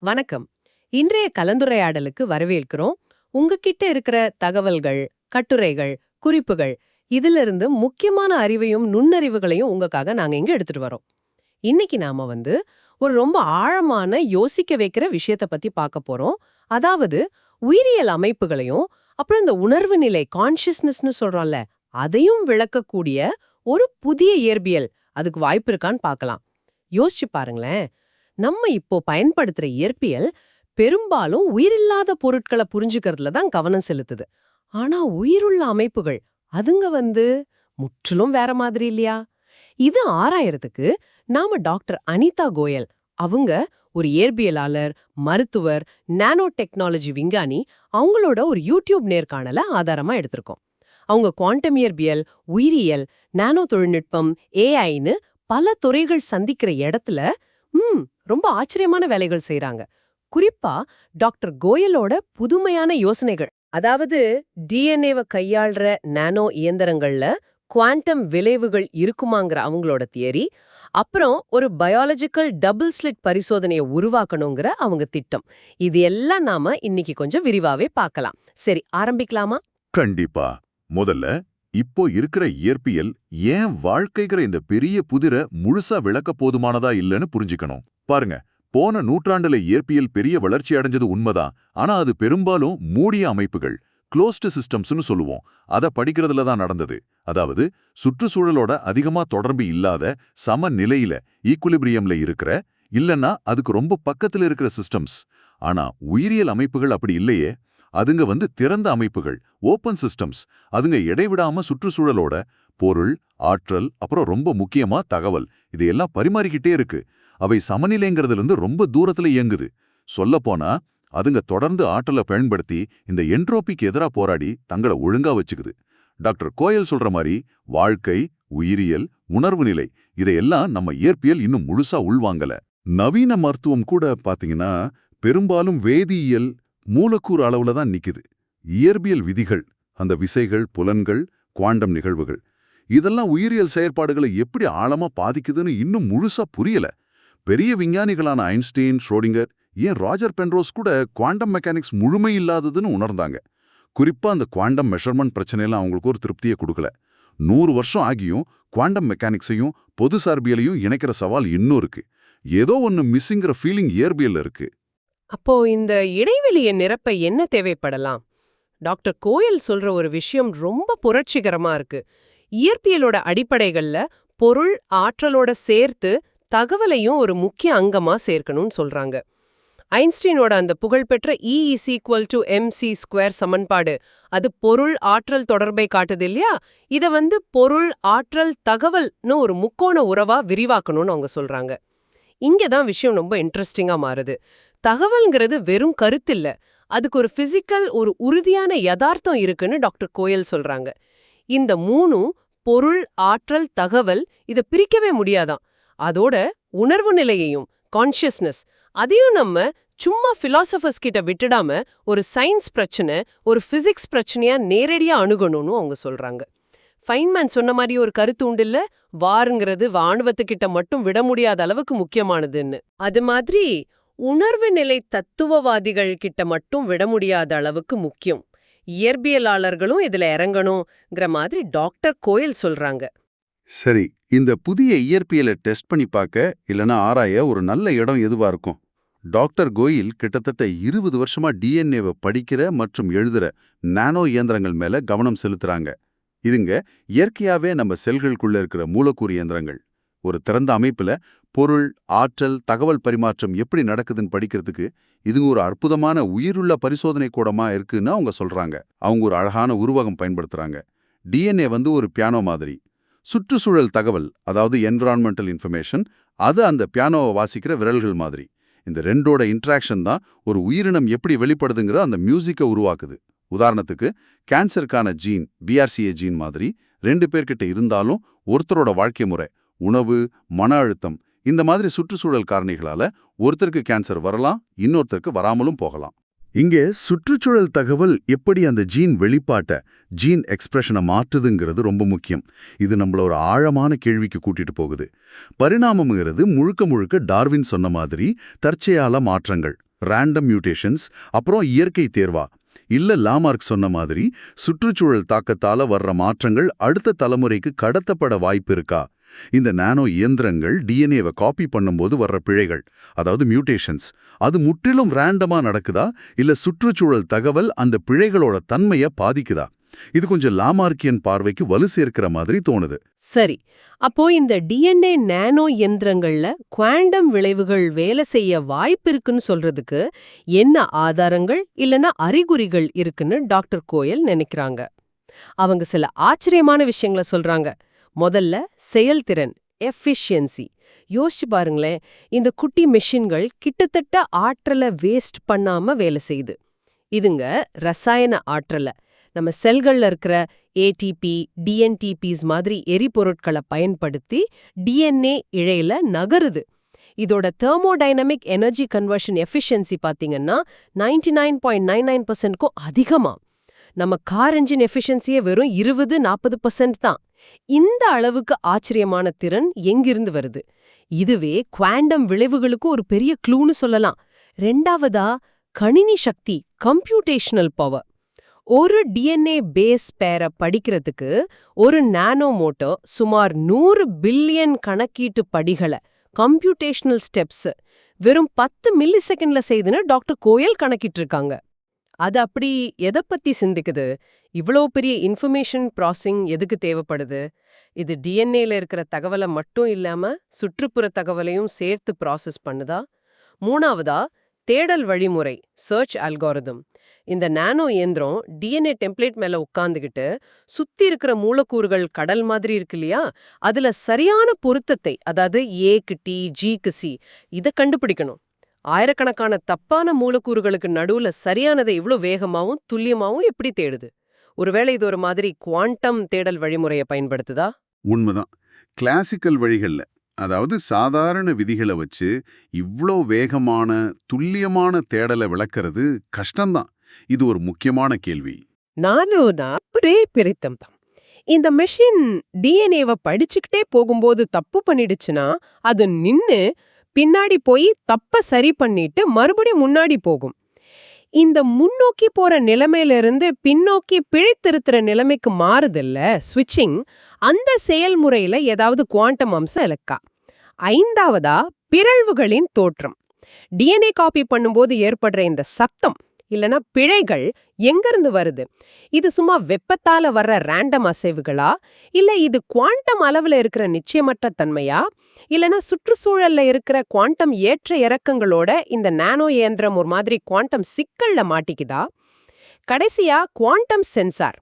வணக்கம். இன்றைய கலந்துரையாடலுக்கு வரவேற்கிறோம். உங்ககிட்ட இருக்கிற தகவல்கள் கட்டுரைகள் குறிப்புகள் இதிலிருந்து முக்கியமான அறிவையும் நுண்ணறிவுகளையும் உங்களுக்காக நாங்க இங்க எடுத்துட்டு வரோம். இன்னைக்கு நாம வந்து ஒரு ரொம்ப ஆழமான யோசிக்க வைக்கிற விஷயத்த பத்தி பார்க்க போறோம். அதாவது உயிரியல் அமைப்புகளையும் அப்புறம் இந்த உணர்வு நிலை கான்ஷியஸ்னஸ்னு சொல்றோம்ல அதையும் விளக்கக்கூடிய ஒரு புதிய இயற்பியல் அதுக்கு வாய்ப்பு இருக்கான்னு பார்க்கலாம். யோசிச்சு பாருங்களேன். நம்ம இப்போ பயன்படுத்துற இயற்பியல் பெரும்பாலும் உயிரில்லாத பொருட்களை புரிஞ்சுக்கிறதுல தான் கவனம் செலுத்துது. ஆனா உயிருள்ள அமைப்புகள் அதுங்க வந்து முற்றிலும் வேற மாதிரி இல்லையா? இது ஆராயறதுக்கு நாம டாக்டர் அனிதா கோயல் அவங்க ஒரு இயற்பியலாளர் மருத்துவர் நானோ டெக்னாலஜி விஞ்ஞானி அவங்களோட ஒரு யூடியூப் நேர்காணல ஆதாரமா எடுத்திருக்கோம். அவங்க குவாண்டம் இயற்பியல் உயிரியல் நானோ தொழில்நுட்பம் ஏஐன்னு பல துறைகள் சந்திக்கிற இடத்துல ம் ரொம்ப ஆச்சரியமான வேலைகள் செய்றாங்க. குறிப்பா டாக்டர் கோயலோட புதுமையான யோசனைகள். அதாவது டிஎன்ஏவை கையாள்ற நானோ இயந்திரங்கள்ல குவாண்டம் விளைவுகள் இருக்குமாங்கிற அவங்களோட தியரி அப்புறம் ஒரு பயாலஜிக்கல் டபுள் ஸ்லிட் பரிசோதனையை உருவாக்கணுங்கிற அவங்க திட்டம். இது எல்லாம் நாம இன்னைக்கு கொஞ்சம் விரிவாவே பார்க்கலாம். சரி ஆரம்பிக்கலாமா? கண்டிப்பா. முதல்ல இப்போ இருக்கிற இயற்பியல் ஏன் வாழ்க்கைகிற இந்த பெரிய புதிரை முழுசா விளக்க போதுமானதா இல்லைன்னு புரிஞ்சுக்கணும். பாருங்க போன நூற்றாண்டுல இயற்பியல் பெரிய வளர்ச்சி அடைஞ்சது உண்மைதான் ஆனா அது பெரும்பாலும் மூடிய அமைப்புகள் க்ளோஸ்டு சிஸ்டம்ஸ்னு சொல்லுவோம். அத படிக்கிறதுல தான் நடந்தது. அதாவது சுற்றுச்சூழலோட அதிகமா தொடர்பு இல்லாத சம நிலையில ஈக்குலிபிரியம்ல இருக்கிற இல்லைன்னா அதுக்கு ரொம்ப பக்கத்துல இருக்கிற சிஸ்டம்ஸ் ஆனா உயிரியல் அமைப்புகள் அப்படி இல்லையே. அதுங்க வந்து திறந்த அமைப்புகள் ஓப்பன் சிஸ்டம்ஸ் அதுங்க இடைவிடாம சுற்றுச்சூழலோட பொருள் ஆற்றல் அப்புறம் ரொம்ப முக்கியமா தகவல். இதையெல்லாம் பரிமாறிக்கிட்டே இருக்கு. அவை சமநிலைங்கிறதுலேருந்து ரொம்ப தூரத்துல இயங்குது. சொல்லப்போனா அதுங்க தொடர்ந்து ஆற்றலை பயன்படுத்தி இந்த என்ட்ரோபிக்கு எதிரா போராடி தங்களை ஒழுங்கா வச்சுக்குது. டாக்டர் கோயல் சொல்ற மாதிரி வாழ்க்கை உயிரியல் உணர்வு நிலை இதையெல்லாம் நம்ம இயற்பியல் இன்னும் முழுசா உள்வாங்கல. நவீன மருத்துவம் கூட பாத்தீங்கன்னா பெரும்பாலும் வேதியியல் மூலக்கூறு அளவுல தான் நிக்குது. இயற்பியல் விதிகள் அந்த விசைகள் புலன்கள் குவாண்டம் நிகழ்வுகள் இதெல்லாம் உயிரியல் செயற்பாடுகளை எப்படி ஆழமா பாதிக்குதுன்னு இன்னும் முழுசா புரியல. பெரிய விஞ்ஞானிகளான ஐன்ஸ்டீன் ஷ்ரோடிங்கர் ஏன் ராஜர் பென்ரோஸ் கூட குவாண்டம் மெக்கானிக்ஸ் முழுமை இல்லாததுன்னு உணர்ந்தாங்க. குறிப்பா அந்த குவாண்டம் மெஷர்மெண்ட் பிரச்சனையெல்லாம் அவங்களுக்கு ஒரு திருப்தியை கொடுக்கல. நூறு வருஷம் ஆகியும் குவாண்டம் மெக்கானிக்ஸையும் பொது சார்பியலையும் இணைக்கிற சவால் இன்னும் இருக்கு. ஏதோ ஒன்னு மிஸ்ஸிங்கிற ஃபீலிங் இயற்பியல்ல இருக்கு. அப்போ இந்த இடைவெளியை நிரப்ப என்ன தேவைப்படலாம்? டாக்டர் கோயல் சொல்ற ஒரு விஷயம் ரொம்ப புரட்சிகரமா இருக்கு. இயற்பியலோட அடிப்படைகள்ல பொருள் ஆற்றலோட சேர்த்து தகவலையும் ஒரு முக்கிய அங்கமா சேர்க்கணும்னு சொல்றாங்க. ஐன்ஸ்டீனோட அந்த புகழ்பெற்ற E is equal to M C square சமன்பாடு அது பொருள் ஆற்றல் தொடர்பை காட்டுது இல்லையா? இத வந்து பொருள் ஆற்றல் தகவல்னு ஒரு முக்கோண உறவா விரிவாக்கணும்னு அவங்க சொல்றாங்க. இங்க தான் விஷயம் ரொம்ப இன்ட்ரெஸ்டிங்கா மாறுது. தகவல்ங்கிறது வெறும் கருத்தில்ல அதுக்கு ஒரு பிசிக்கல் ஒரு உறுதியான யதார்த்தம் இருக்குன்னு டாக்டர் கோயல் சொல்றாங்க. இந்த மூணும் பொருள் ஆற்றல் தகவல் இத பிரிக்கவே முடியாதாம் அதோட உணர்வு நிலையையும் கான்ஷியஸ்னஸ் அதையும் நம்ம சும்மா ஃபிலாசபர்ஸ் கிட்ட விட்டுடாம ஒரு சயின்ஸ் பிரச்சனை ஒரு பிசிக்ஸ் பிரச்சனையா நேரடியா அணுகணும்னு அவங்க சொல்றாங்க. ஃபைன்மேன் சொன்ன மாதிரி ஒரு கருத்து உண்டுல்ல வாருங்கிறது வானுவத்துக்கிட்ட மட்டும் விட முடியாத அளவுக்கு முக்கியமானதுன்னு. அது மாதிரி உணர்வு நிலை தத்துவவாதிகள் கிட்ட மட்டும் விட முடியாத அளவுக்கு முக்கியம். இயற்பியலாளர்களும் இதுல இறங்கணுங்கிற மாதிரி டாக்டர் கோயல் சொல்றாங்க. சரி இந்த புதிய இயற்பியலை டெஸ்ட் பண்ணி பார்க்க இல்லனா ஆராய ஒரு நல்ல இடம் எதுவா இருக்கும்? டாக்டர் கோயில் கிட்டத்தட்ட இருபது வருஷமா டிஎன்ஏவை படிக்கிற மற்றும் எழுதுற நானோ இயந்திரங்கள் மேல கவனம் செலுத்துறாங்க. இதுங்க இயற்கையாவே நம்ம செல்களுக்குள்ள இருக்கிற மூலக்கூறு இயந்திரங்கள். ஒரு திறந்த அமைப்புல பொருள் ஆற்றல் தகவல் பரிமாற்றம் எப்படி நடக்குதுன்னு படிக்கிறதுக்கு இதுங்க ஒரு அற்புதமான உயிருள்ள பரிசோதனை கூடமா இருக்குன்னு அவங்க சொல்றாங்க. அவங்க ஒரு அழகான உருவகம் பயன்படுத்துறாங்க. டிஎன்ஏ வந்து ஒரு பியானோ மாதிரி. சுற்றுச்சூழல் தகவல் அதாவது என்விரான்மெண்டல் இன்ஃபர்மேஷன் அது அந்த பியானோவை வாசிக்கிற விரல்கள் மாதிரி. இந்த ரெண்டோட இன்ட்ராக்ஷன் தான் ஒரு உயிரினம் எப்படி வெளிப்படுதுங்கிற அந்த மியூசிக்கை உருவாக்குது. உதாரணத்துக்கு கேன்சருக்கான ஜீன் பிஆர்சிஏ ஜீன் மாதிரி ரெண்டு பேர்கிட்ட இருந்தாலும் ஒருத்தரோட வாழ்க்கை முறை உணவு மன அழுத்தம் இந்த மாதிரி சுற்றுச்சூழல் காரணிகளால ஒருத்தருக்கு கேன்சர் வரலாம் இன்னொருத்தருக்கு வராமலும் போகலாம். இங்கே சுற்றுச்சூழல் தகவல் எப்படி அந்த ஜீன் வெளிப்பாட்ட ஜீன் எக்ஸ்பிரஷனை மாற்றுதுங்கிறது ரொம்ப முக்கியம். இது நம்மள ஒரு ஆழமான கேள்விக்கு கூட்டிட்டு போகுது. பரிணாமம்ங்கிறது முழுக்க முழுக்க டார்வின் சொன்ன மாதிரி தற்செயால மாற்றங்கள் ரேண்டம் மியூட்டேஷன்ஸ் அப்புறம் இயற்கை தேர்வா இல்ல லாமார்க் சொன்ன மாதிரி சுற்றுச்சூழல் தாக்கத்தால வர்ற மாற்றங்கள் அடுத்த தலைமுறைக்கு கடத்தப்பட வாய்ப்பு இருக்கா? இந்த நானோ இயந்திரங்கள் டிஎன்ஏவை காப்பி பண்ணும்போது வர்ற பிழைகள் அதாவது மியூட்டேஷன்ஸ் அது முற்றிலும் ரேண்டமா நடக்குதா? இல்ல சுற்றுச்சூழல் தகவல் அந்த பிழைகளோட தன்மையை பாதிக்குதா? இது கொஞ்சம் லாமார்க்கியன் பார்வைக்கு வலு சேர்க்கிற மாதிரி தோணுது. சரி அப்போ இந்த டிஎன்ஏ நானோ எந்திரங்கள்ல குவாண்டம் விளைவுகள் வேலை செய்ய வாய்ப்பு இருக்குன்னு சொல்றதுக்கு என்ன ஆதாரங்கள் இல்லனா அறிகுறிகள் இருக்குன்னு டாக்டர் கோயல் நினைக்கிறாங்க. அவங்க சில ஆச்சரியமான விஷயங்களை சொல்றாங்க. முதல்ல செயல்திறன் எஃபிஷியன்சி. யோசிச்சு பாருங்களேன் இந்த குட்டி மெஷின்கள் கிட்டத்தட்ட ஆற்றலை வேஸ்ட் பண்ணாம வேலை செய்யுது. இதுங்க ரசாயன ஆற்றலை நம்ம செல்கள்ல இருக்கிற ஏடிபி டிஎன்டிபிஸ் மாதிரி எரிபொருட்களை பயன்படுத்தி டிஎன்ஏ இழையில நகருது. இதோட தெர்மோடைனமிக் எனர்ஜி கன்வர்ஷன் எஃபிஷியன்சி பாத்தீங்கன்னா ninety nine point nine nine பர்சன்ட்க்கும் அதிகமா. நம்ம கார் என்ஜின் எஃபிஷியன்சியே வெறும் இருபது நாற்பது பர்சன்ட் தான். இந்த அளவுக்கு ஆச்சரியமான திறன் எங்கிருந்து வருது? இதுவே குவாண்டம் விளைவுகளுக்கு ஒரு பெரிய க்ளூன்னு சொல்லலாம். ரெண்டாவதா கணினி சக்தி கம்ப்யூட்டேஷனல் பவர் ஒரு டிஎன்ஏ பேஸ் பேரை படிக்கிறதுக்கு ஒரு நானோ மோட்டோ சுமார் நூறு பில்லியன் கணக்கீட்டு படிகளை கம்ப்யூட்டேஷனல் ஸ்டெப்ஸ் வெறும் பத்து மில்லி செகண்ட்ல செய்துன்னு டாக்டர் கோயல் கணக்கிட்டு இருக்காங்க அது அப்படி எதை பத்தி சிந்திக்குது? இவ்வளோ பெரிய இன்ஃபர்மேஷன் ப்ராசஸிங் எதுக்கு தேவைப்படுது? இது டிஎன்ஏல இருக்கிற தகவலை மட்டும் இல்லாம சுற்றுப்புற தகவலையும் சேர்த்து ப்ராசஸ் பண்ணுதா? மூணாவதா தேடல் வழிமுறை சர்ச் அல்காரதம் இந்த நானோ இயந்திரம் டிஎன்ஏ டெம்ப்ளேட் மேல உட்காந்துக்கிட்டு சுத்தி இருக்கிற மூலக்கூறுகள் கடல் மாதிரி இருக்கு இல்லையா? அதுல சரியான பொருத்தத்தை அதாவது ஏக்கு டி ஜிக்கு சி இதை கண்டுபிடிக்கணும். ஆயிரக்கணக்கான தப்பான மூலக்கூறுகளுக்கு நடுவுல சரியானதை இவ்வளோ வேகமாவும் துல்லியமாவும் எப்படி தேடுது? ஒருவேளை இது ஒரு மாதிரி குவாண்டம் தேடல் வழிமுறையை பயன்படுத்துதா? உண்மைதான். கிளாசிக்கல் வழிகள்ல அதாவது சாதாரண விதிகளை வச்சு இவ்ளோ வேகமான துல்லியமான தேடலை விளக்குறது கஷ்டம்தான். இது ஒரு முக்கியமான கேள்வி. நானும்னா ஒரே பிரித்தம். தான் இந்த மெஷின் டிஎன்ஏவை படிச்சுக்கிட்டே போகும்போது தப்பு பண்ணிடுச்சுன்னா அது நின்னு பின்னாடி போய் தப்ப சரி பண்ணிட்டு மறுபடியும் முன்னாடி போகும். இந்த முன்னோக்கி போற நிலைமையிலிருந்து பின்னோக்கி பிழைத்திருத்துற நிலைமைக்கு மாறுதில்ல. ஸ்விட்சிங் அந்த செயல்முறையில ஏதாவது குவாண்டம் அம்சம் இலக்கா. ஐந்தாவதா பிறழ்வுகளின் தோற்றம். டிஎன்ஏ காப்பி பண்ணும்போது ஏற்படுற இந்த சத்தம் இல்லனா பிழைகள் எங்கிருந்து வருது? இது சும்மா வெப்பத்தால வர்ற ரேண்டம் அசைவுகளா? இல்ல இது குவாண்டம் அளவுல இருக்கிற நிச்சயமற்ற தன்மையா? இல்லனா சுற்றுச்சூழல்ல இருக்கிற குவாண்டம் ஏற்ற இறக்கங்களோட இந்த நானோ இயந்திரம் ஒரு மாதிரி குவாண்டம் சிக்கல்ல மாட்டிக்குதா? கடைசியா குவாண்டம் சென்சார்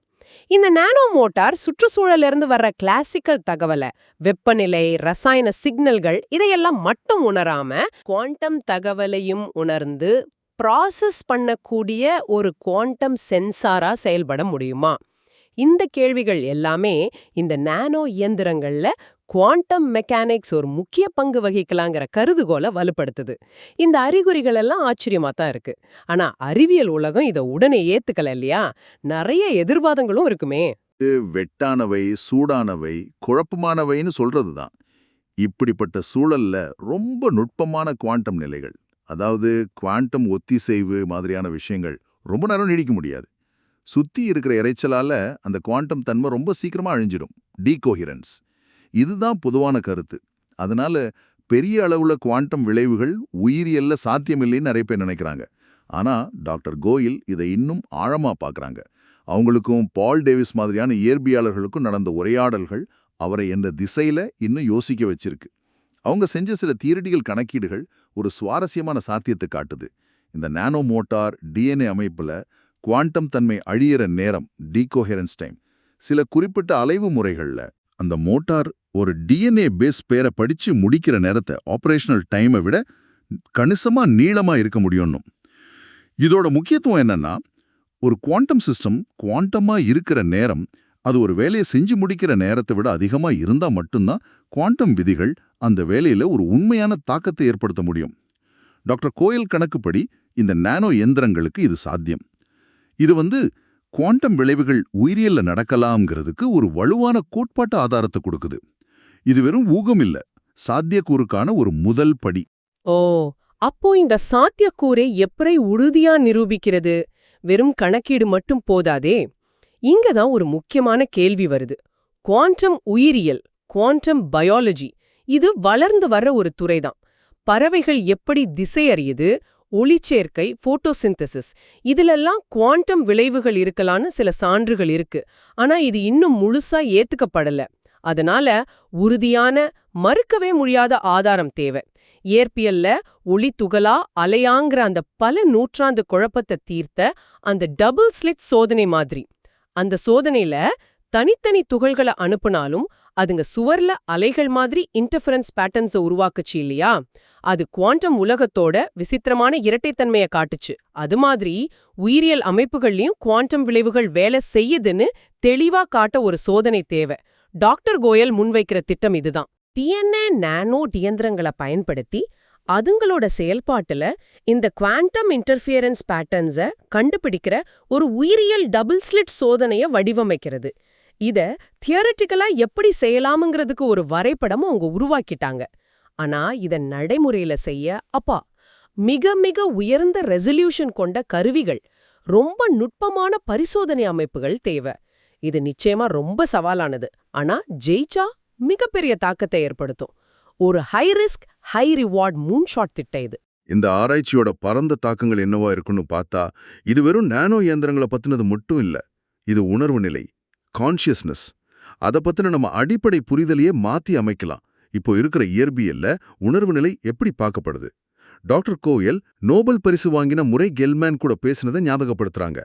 இந்த நானோ மோட்டார் சுற்றுச்சூழல்ல இருந்து வர்ற கிளாசிக்கல் தகவலை வெப்பநிலை ரசாயன சிக்னல்கள் இதையெல்லாம் மட்டும் உணராம குவாண்டம் தகவலையும் உணர்ந்து ப்ராசஸ் பண்ணக்கூடிய ஒரு குவாண்டம் சென்சாரா செயல்பட முடியுமா? இந்த கேள்விகள் எல்லாமே இந்த நானோ இயந்திரங்கள்ல குவாண்டம் மெக்கானிக்ஸ் ஒரு முக்கிய பங்கு வகிக்கலாங்கிற கருதுகோலை வலுப்படுத்துது. இந்த அறிகுறிகள் எல்லாம் ஆச்சரியமா தான் இருக்கு. ஆனா அறிவியல் உலகம் இதை உடனே ஏத்துக்கல இல்லையா? நிறைய எதிர்வாதங்களும் இருக்குமே. வெட்டானவை சூடானவை குழப்பமானவைன்னு சொல்றது தான் இப்படிப்பட்ட சூழல்ல ரொம்ப நுட்பமான குவாண்டம் நிலைகள். அதாவது குவாண்டம் ஒத்திசைவு மாதிரியான விஷயங்கள் ரொம்ப நேரம் நீடிக்க முடியாது. சுத்தி இருக்கிற இறைச்சலால் அந்த குவாண்டம் தன்மை ரொம்ப சீக்கிரமா அழிஞ்சிடும். டீகோஹிரன்ஸ். இதுதான் பொதுவான கருத்து. அதனால பெரிய அளவுல குவாண்டம் விளைவுகள் உயிரியல்ல சாத்தியமில்லைன்னு நிறைய பேர் நினைக்கிறாங்க. ஆனா டாக்டர் கோயில் இதை இன்னும் ஆழமா பார்க்குறாங்க. அவங்களுக்கும் பால் டேவிஸ் மாதிரியான இயற்பியாளர்களுக்கும் நடந்த உரையாடல்கள் அவரை என்ற திசையில இன்னும் யோசிக்க வச்சிருக்கு. அவங்க செஞ்ச சில தியரட்டிகள் கணக்கீடுகள் ஒரு சுவாரஸ்யமான சாத்தியத்தை காட்டுது. இந்த நானோ மோட்டார் டிஎன்ஏ அமைப்புல குவாண்டம் தன்மை அழியிற நேரம் டீகோஹெரன்ஸ் டைம் சில குறிப்பிட்ட அலைவு முறைகள்ல அந்த மோட்டார் ஒரு டிஎன்ஏ பேஸ் பேரை படிச்சு முடிக்கிற நேரத்தை ஆபரேஷனல் டைமை விட கணிசமா நீளமா இருக்க முடியும்னும். இதோட முக்கியத்துவம் என்னன்னா ஒரு குவாண்டம் சிஸ்டம் குவாண்டமா இருக்கிற நேரம் அது ஒரு வேலையை செஞ்சு முடிக்கிற நேரத்தை விட அதிகமா இருந்தா மட்டும்தான் குவாண்டம் விதிகள் அந்த வேலையில ஒரு உண்மையான தாக்கத்தை ஏற்படுத்த முடியும். டாக்டர் கோயல் கணக்குப்படி இந்த நானோ எந்திரங்களுக்கு இது சாத்தியம். இது வந்து குவாண்டம் விளைவுகள் உயிரியல்ல நடக்கலாம்ங்கிறதுக்கு ஒரு வலுவான கோட்பாட்டு ஆதாரத்தை கொடுக்குது. இது வெறும் ஊகம் இல்ல சாத்தியக்கூறுக்கான ஒரு முதல் படி. ஓ அப்போ இந்த சாத்தியக்கூரை எப்படி உறுதியா நிரூபிக்கிறது? வெறும் கணக்கீடு மட்டும் போதாதே? இங்க தான் ஒரு முக்கியமான கேள்வி வருது. குவாண்டம் உயிரியல் குவாண்டம் பயாலஜி இது வளர்ந்து வர்ற ஒரு துறைதான். பறவைகள் எப்படி திசையறியுது? ஒளிச்சேர்க்கை போட்டோசிந்தசிஸ் இதிலெல்லாம் குவாண்டம் விளைவுகள் இருக்கலான்னு சில சான்றுகள் இருக்கு. ஆனா இது இன்னும் முழுசா ஏத்துக்கப்படல. அதனால உறுதியான மறுக்கவே முடியாத ஆதாரம் தேவை. இயற்பியல்ல ஒளி துகளா அலையாங்கிற அந்த பல நூற்றாண்டு குழப்பத்தை தீர்த்த அந்த டபுள் ஸ்லிட் சோதனை மாதிரி. அந்த சோதனையில தனித்தனி துகள்களை அனுப்புனாலும் அதுங்க சுவர்ல அலைகள் மாதிரி இன்டர்ஃபரன்ஸ் பேட்டர்ன்ஸை உருவாக்குச்சு இல்லையா? அது குவாண்டம் உலகத்தோட விசித்திரமான இரட்டைத்தன்மையை காட்டுச்சு. அது மாதிரி உயிரியல் அமைப்புகள்லயும் குவாண்டம் விளைவுகள் வேலை செய்யுதுன்னு தெளிவா காட்ட ஒரு சோதனை தேவை. டாக்டர் கோயல் முன்வைக்கிற திட்டம் இதுதான். டிஎன்ஏ நானோ டியந்திரங்களை பயன்படுத்தி அதுங்களோட செயல்பாட்டுல இந்த குவாண்டம் இன்டர்ஃபியரன்ஸ் பேட்டர்ன்ஸை கண்டுபிடிக்கிற ஒரு உயிரியல் டபுள் ஸ்லிட் சோதனைய வடிவமைக்கிறது. இத தியரட்டிக்கலா எப்படி செய்யலாம்ங்கிறதுக்கு ஒரு வரைபடம் அவங்க உருவாக்கிட்டாங்க. ஆனா இத நடைமுறையில செய்ய அப்பா மிக மிக உயர்ந்த ரெசல்யூஷன் கொண்ட கருவிகள் ரொம்ப நுட்பமான பரிசோதனை அமைப்புகள் தேவை. இது நிச்சயமா ரொம்ப சவாலானது. ஆனா ஜெயிச்சா மிகப்பெரிய தாக்கத்தை ஏற்படுத்தும். ஒரு high risk high reward moonshot திட்டம் இது. இந்த ஆராய்ச்சியோட பரந்த தாக்கங்கள் என்னவா இருக்குன்னு பார்த்தா இது வெறும் நானோ இயந்திரங்களை பத்தினது மட்டும் இல்ல இது உணர்வு நிலை கான்ஷியஸ்னஸ் அதை பத்தின நம்ம அடிப்படை புரிதலையே மாத்தி அமைக்கலாம். இப்போ இருக்கிற இயற்பியல்ல உணர்வு நிலை எப்படி பார்க்கப்படுது? டாக்டர் கோயல் நோபல் பரிசு வாங்கின முறை கெல்மேன் கூட பேசினதை ஞாபகப்படுத்துறாங்க.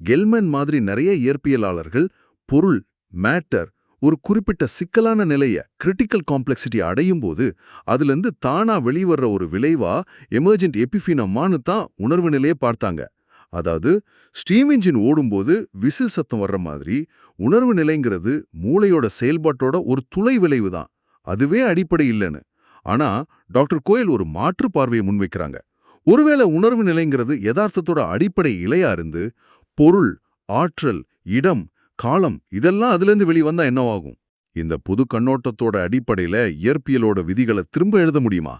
கெல்மேன் மாதிரி நிறைய இயற்பியலாளர்கள் பொருள் மேட்டர் ஒரு குறிப்பிட்ட சிக்கலான நிலைய கிரிட்டிக்கல் காம்ப்ளெக்சிட்டி அடையும் போது அதுலேருந்து தானா வெளிவர்ற ஒரு விளைவா எமர்ஜென்ட் எபிஃபினமானு தான் உணர்வு நிலையை பார்த்தாங்க. அதாவது ஸ்டீம் இன்ஜின் ஓடும்போது விசில் சத்தம் வர்ற மாதிரி உணர்வு நிலைங்கிறது மூளையோட செயல்பாட்டோட ஒரு துளை விளைவு தான். அதுவே அடிப்படை இல்லைன்னு. ஆனா டாக்டர் கோயல் ஒரு மாற்று பார்வையை முன்வைக்கிறாங்க. ஒருவேளை உணர்வு நிலைங்கிறது யதார்த்தத்தோட அடிப்படை இலையா இருந்து பொருள் ஆற்றல் இடம் காலம் இதெல்லாம் அதிலிருந்து வெளிவந்தா என்னவாகும்? இந்த புது கண்ணோட்டத்தோட அடிப்படையில இயற்பியலோட விதிகளை திரும்ப எழுத முடியுமா?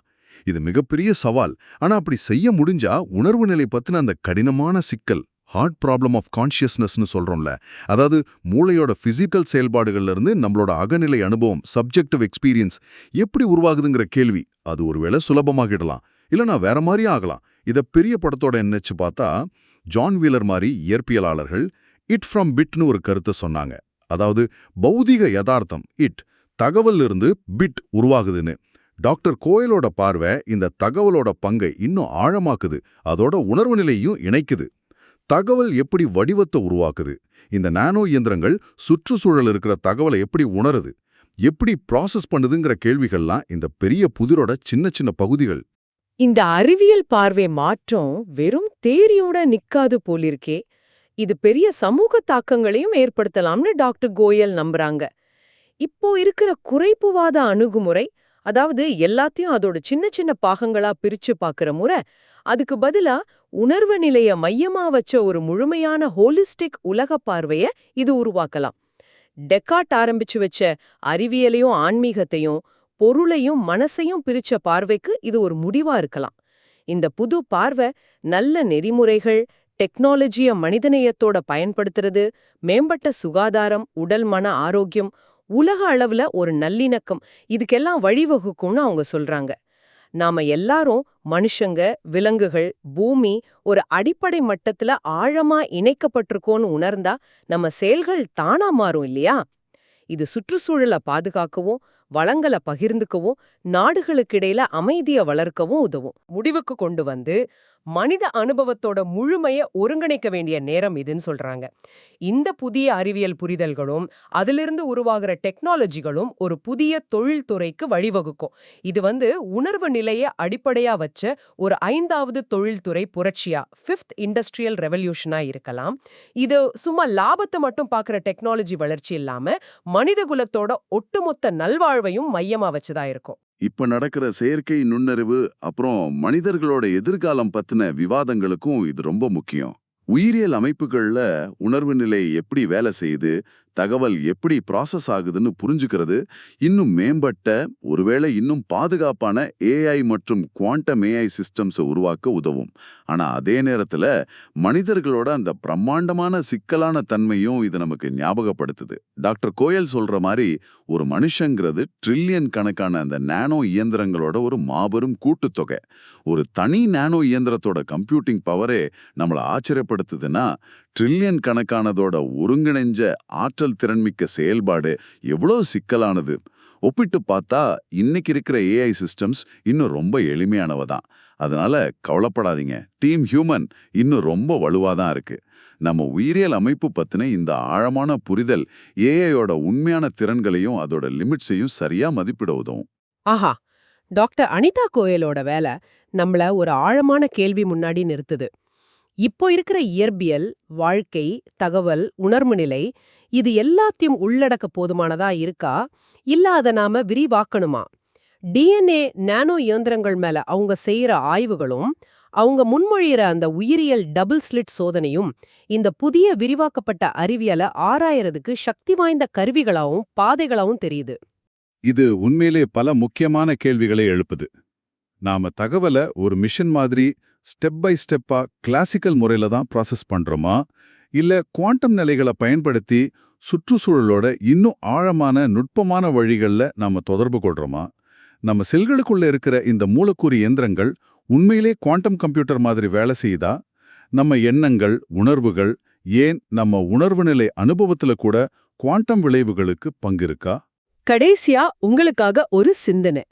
இது மிகப்பெரிய சவால். ஆனா அப்படி செய்ய முடிஞ்சா உணர்வு நிலை பத்தின அந்த கடினமான சிக்கல் ஹார்ட் ப்ராப்ளம் ஆஃப் கான்ஷியஸ்னஸ்னு சொல்றோம்ல. அதாவது மூளையோட பிசிக்கல் செயல்பாடுகள்ல இருந்து நம்மளோட அகநிலை அனுபவம் சப்ஜெக்டிவ் எக்ஸ்பீரியன்ஸ் எப்படி உருவாகுதுங்கிற கேள்வி. அது ஒருவேளை சுலபமாகிடலாம். இல்லைனா வேற மாதிரியும் ஆகலாம். இத பெரிய படத்தோட என்னச்சு பார்த்தா ஜான் வீலர் மாதிரி இயற்பியலாளர்கள் இட் ஃப்ரம் பிட்னு ஒரு கருத்தை சொன்னாங்க. அதாவது பௌதிக யதார்த்தம் இட் தகவல் இருந்து பிட் உருவாகுதுன்னு. டாக்டர் கோயலோட பார்வை இந்த தகவலோட பங்கை இன்னும் ஆழமாக்குது. அதோட உணர்வு நிலையும் இணைக்குது. தகவல் எப்படி வடிவத்தை உருவாக்குது? இந்த நானோ இயந்திரங்கள் சுற்றுச்சூழல் இருக்கிற தகவலை எப்படி உணருது? எப்படி ப்ராசஸ் பண்ணுதுங்கிற கேள்விகள்லாம் இந்த பெரிய புதிரோட சின்ன சின்ன பகுதிகள். இந்த அறிவியல் பார்வை மாற்றம் வெறும் தேரியோட நிக்காது போலிருக்கே. இது பெரிய சமூக தாக்கங்களையும் ஏற்படுத்தலாம்னு டாக்டர் கோயல் நம்புறாங்க. இப்போ இருக்கிற குறைப்புவாத அணுகுமுறை அதாவது எல்லாத்தையும் அதோட சின்ன சின்ன பாகங்களா பிரிச்சு பாக்குற முறை அதுக்கு பதிலா உணர்வு நிலைய மையமா வச்ச ஒரு முழுமையான ஹோலிஸ்டிக் உலக பார்வைய இது உருவாக்கலாம். டெக்காட் ஆரம்பிச்சு வச்ச அறிவியலையும் ஆன்மீகத்தையும் பொருளையும் மனசையும் பிரிச்ச பார்வைக்கு இது ஒரு முடிவா இருக்கலாம். இந்த புது பார்வை நல்ல நெறிமுறைகள் டெக்னாலஜிய மனிதநேயத்தோட பயன்படுத்துறது மேம்பட்ட சுகாதாரம் உடல் மன ஆரோக்கியம் உலக அளவுல ஒரு நல்லிணக்கம் இதுக்கெல்லாம் வழிவகுக்கும்னு அவங்க சொல்றாங்க. நாம எல்லாரும் மனுஷங்க விலங்குகள் பூமி ஒரு அடிப்படை மட்டத்துல ஆழமா இணைக்கப்பட்டிருக்கோன்னு உணர்ந்தா நம்ம செயல்கள் தானா மாறும் இல்லையா? இது சுற்றுச்சூழலை பாதுகாக்கவும் வளங்களை பகிர்ந்துக்கவும் நாடுகளுக்கிடையில அமைதியை வளர்க்கவும் உதவும். முடிவுக்கு கொண்டு வந்து மனித அனுபவத்தோட முழுமைய ஒருங்கிணைக்க வேண்டிய நேரம் இதுன்னு சொல்றாங்க. இந்த புதிய அறிவியல் புரிதல்களும் அதிலிருந்து உருவாகிற டெக்னாலஜிகளும் ஒரு புதிய தொழில்துறைக்கு வழிவகுக்கும். இது வந்து உணர்வு நிலையை அடிப்படையா வச்ச ஒரு ஐந்தாவது தொழில்துறை புரட்சியா ஃபிஃப்த் இண்டஸ்ட்ரியல் ரெவல்யூஷனா இருக்கலாம். இது சும்மா லாபத்தை மட்டும் பார்க்குற டெக்னாலஜி வளர்ச்சி இல்லாம மனித குலத்தோட ஒட்டுமொத்த நல்வாழ்வையும் மையமா வச்சுதான் இருக்கும். இப்ப நடக்கிற செயற்கை நுண்ணறிவு அப்புறம் மனிதர்களோட எதிர்காலம் பத்தின விவாதங்களுக்கும் இது ரொம்ப முக்கியம். உயிரியல் அமைப்புகள்ல உணர்வு நிலை எப்படி வேலை செய்யுது? தகவல் எப்படி ப்ராசஸ் ஆகுதுன்னு புரிஞ்சுக்கிறது இன்னும் மேம்பட்ட ஒருவேளை இன்னும் பாதுகாப்பான ஏஐ மற்றும் குவாண்டம் ஏஐ சிஸ்டம்ஸை உருவாக்க உதவும். ஆனா அதே நேரத்துல மனிதர்களோட அந்த பிரம்மாண்டமான சிக்கலான தன்மையும் இது நமக்கு ஞாபகப்படுத்துது. டாக்டர் கோயல் சொல்ற மாதிரி ஒரு மனுஷங்கிறது ட்ரில்லியன் கணக்கான அந்த நானோ இயந்திரங்களோட ஒரு மாபெரும் கூட்டுத்தொகை. ஒரு தனி நானோ இயந்திரத்தோட கம்ப்யூட்டிங் பவரே நம்மளை ஆச்சரியப்படுத்துதுன்னா ட்ரில்லியன் கணக்கானதோட ஒருங்கிணைஞ்ச ஆற்றல் திறன்மிக்க செயல்பாடு எவ்வளோ சிக்கலானது? ஒப்பிட்டு பார்த்தா இன்னைக்கு இருக்கிற ஏஐ சிஸ்டம்ஸ் இன்னும் ரொம்ப எளிமையானவ தான் அதனால கவலைப்படாதீங்க. டீம் ஹியூமன் இன்னும் ரொம்ப வலுவா தான் இருக்கு. நம்ம உயிரியல் அமைப்பு பத்தின இந்த ஆழமான புரிதல் ஏஐயோட உண்மையான திறன்களையும் அதோட லிமிட்ஸையும் சரியா மதிப்பிட உதவும். ஆஹா! டாக்டர் அனிதா கோயலோட வேலை நம்மள ஒரு ஆழமான கேள்வி முன்னாடி நிறுத்துது. இப்போ இருக்கிற இயற்பியல் வாழ்க்கை தகவல் உணர்வு நிலை இது எல்லாத்தையும் உள்ளடக்க போதுமானதா இருக்கா? இல்ல அதை நாம விரிவாக்கணுமா? டிஎன்ஏ நானோ இயந்திரங்கள் மேல அவங்க செய்யற ஆய்வுகளும் அவங்க முன்மொழியிற அந்த உயிரியல் டபுள் ஸ்லிட் சோதனையும் இந்த புதிய விரிவாக்கப்பட்ட அறிவியலை ஆராயறதுக்கு சக்தி வாய்ந்த கருவிகளாவும் பாதைகளாவும் தெரியுது. இது உண்மையிலே பல முக்கியமான கேள்விகளை எழுப்புது. நாம தகவலை ஒரு மிஷன் மாதிரி ஸ்டெப் பை ஸ்டெப்பா கிளாசிக்கல் முறையில தான் ப்ராசஸ் பண்றோமா? இல்ல குவாண்டம் நிலைகளை பயன்படுத்தி சுற்றுச்சூழலோட இன்னும் ஆழமான நுட்பமான வழிகள்ல நாம தொடர்பு கொள்றோமா? நம்ம செல்களுக்குள்ள இருக்கிற இந்த மூலக்கூறு இயந்திரங்கள் உண்மையிலே குவாண்டம் கம்ப்யூட்டர் மாதிரி வேலை செய்யுதா? நம்ம எண்ணங்கள் உணர்வுகள் ஏன் நம்ம உணர்வு நிலை அனுபவத்துல கூட குவாண்டம் விளைவுகளுக்கு பங்கு இருக்கா? கடைசியா உங்களுக்காக ஒரு சிந்தனை.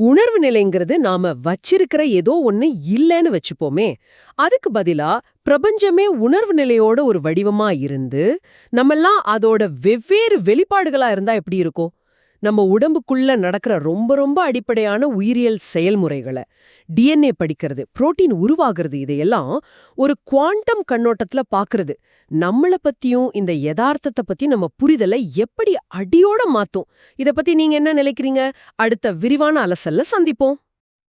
உணர்வு நிலைங்கிறது நாம வச்சிருக்கிற ஏதோ ஒண்ணு இல்லைன்னு வச்சுப்போமே. அதுக்கு பதிலா பிரபஞ்சமே உணர்வு நிலையோட ஒரு வடிவமா இருந்து நம்மெல்லாம் அதோட வெவ்வேறு வெளிப்பாடுகளா இருந்தா எப்படி இருக்கும்? நம்ம உடம்புக்குள்ள நடக்கிற ரொம்ப ரொம்ப அடிப்படையான உயிரியல் செயல்முறைகளை டிஎன்ஏ படிக்கிறது புரோட்டீன் உருவாகிறது இதையெல்லாம் ஒரு குவாண்டம் கண்ணோட்டத்துல பாக்குறது. நம்மள பத்தியும் இந்த யதார்த்தத்தை பத்தி நம்ம புரிதலை எப்படி அடியோட மாற்றும் இத பத்தி நீங்க என்ன நினைக்கிறீங்க? அடுத்த விரிவான அலசல்ல சந்திப்போம்.